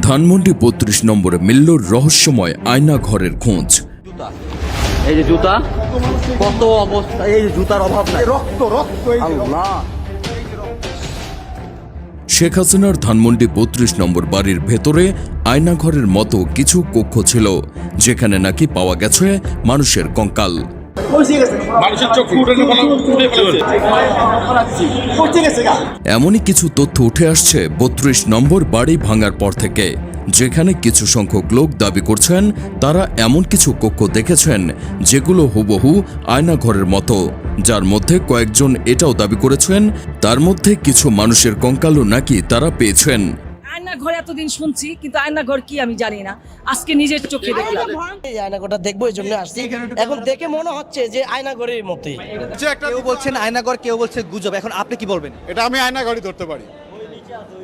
ধানমন্ডি বত্রিশ নম্বরে মিলল রহস্যময় আয়না ঘরের খোঁজ। এই যে জুতা কত অবস্থা এই জুতার অভাব নাই। রক্ত রক্ত আল্লাহ। শেখ হাসিনার ধানমন্ডি বত্রিশ নম্বর বাড়ির ভেতরে আয়নাঘরের মতো কিছু কক্ষ ছিল যেখানে নাকি পাওয়া গেছে মানুষের কঙ্কাল। এমনই কিছু তথ্য উঠে আসছে বত্রিশ নম্বর বাড়ি ভাঙার পর থেকে। যেখানে কিছু সংখ্যক লোক দাবি করছেন তারা এমন কিছু কক্ষ দেখেছেন যেগুলো হুবহু আয়নাঘরের মতো। যার মধ্যে কয়েকজন এটাও দাবি করেছেন তার মধ্যে কিছু মানুষের কঙ্কালও নাকি তারা পেয়েছেন। আয়না ঘর এতদিন শুনছি কিন্তু আয়না ঘর কি আমি জানি না। আজকে নিজের চোখে দেখলাম। এই আয়নাঘরটা দেখব এই জন্য আসছি। এখন দেখে মনে হচ্ছে যে আয়নাঘরের মতোই কেউ বলছেন আয়নাগর কেউ বলছে গুজব। এখন আপনি কি বলবেন? এটা আমি আয়না ঘরে ধরতে পারি।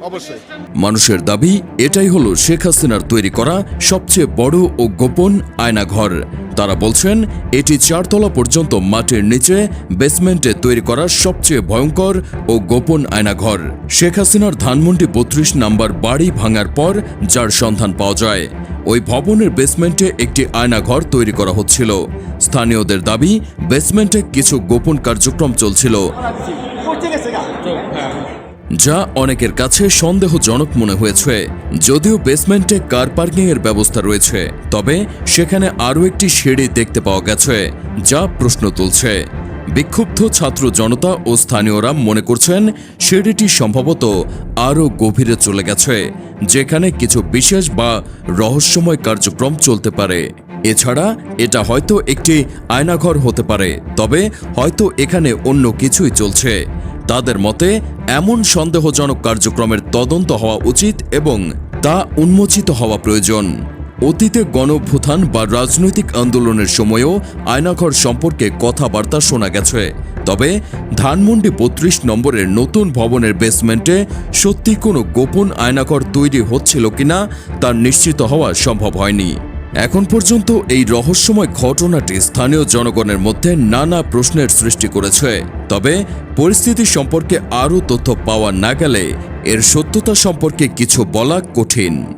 অবশ্যই। মানুষের দাবি এটাই হলো শেখ হাসিনার তৈরি করা সবচেয়ে বড় ও গোপন আয়নাঘর। তারা বলছেন এটি চারতলা পর্যন্ত মাটির নিচে বেসমেন্টে তৈরি করা সবচেয়ে ভয়ঙ্কর ও গোপন আয়নাঘর। শেখ হাসিনার ধানমন্ডি বত্রিশ নাম্বার বাড়ি ভাঙার পর যার সন্ধান পাওয়া যায় ওই ভবনের বেসমেন্টে একটি আয়নাঘর তৈরি করা হচ্ছিল। স্থানীয়দের দাবি বেসমেন্টে কিছু গোপন কার্যক্রম চলছিল। যা অনেকের কাছে সন্দেহজনক মনে হয়েছে। যদিও বেসমেন্টে কার পার্কিং এর ব্যবস্থা রয়েছে, তবে সেখানে আরও একটি সিঁড়ি দেখতে পাওয়া গেছে, যা প্রশ্ন তুলছে। বিক্ষুব্ধ ছাত্র জনতা ও স্থানীয়রা মনে করছেন, সিঁড়িটি সম্ভবত আরও গভীরে চলে গেছে, যেখানে কিছু বিশেষ বা রহস্যময় কার্যক্রম চলতে পারে। এছাড়া এটা হয়তো একটি আয়নাঘর হতে পারে, তবে হয়তো এখানে অন্য কিছুই চলছে। তাদের মতে, এমন সন্দেহজনক কার্যক্রমের তদন্ত হওয়া উচিত এবং তা উন্মোচিত হওয়া প্রয়োজন। অতীতে গণভ্যুত্থান বা রাজনৈতিক আন্দোলনের সময়ও আয়নাঘর সম্পর্কে কথাবার্তা শোনা গেছে। তবে, ধানমন্ডি বত্রিশ নম্বরের নতুন ভবনের বেসমেন্টে সত্যি কোনো গোপন আয়নাঘর তৈরি হচ্ছিল কিনা তা নিশ্চিত হওয়া সম্ভব হয়নি। এখন পর্যন্ত এই রহস্যময় ঘটনাটি স্থানীয় জনগণের মধ্যে নানা প্রশ্নের সৃষ্টি করেছে। তবে পরিস্থিতি সম্পর্কে আরও তথ্য পাওয়া না গেলে এর সত্যতা সম্পর্কে কিছু বলা কঠিন।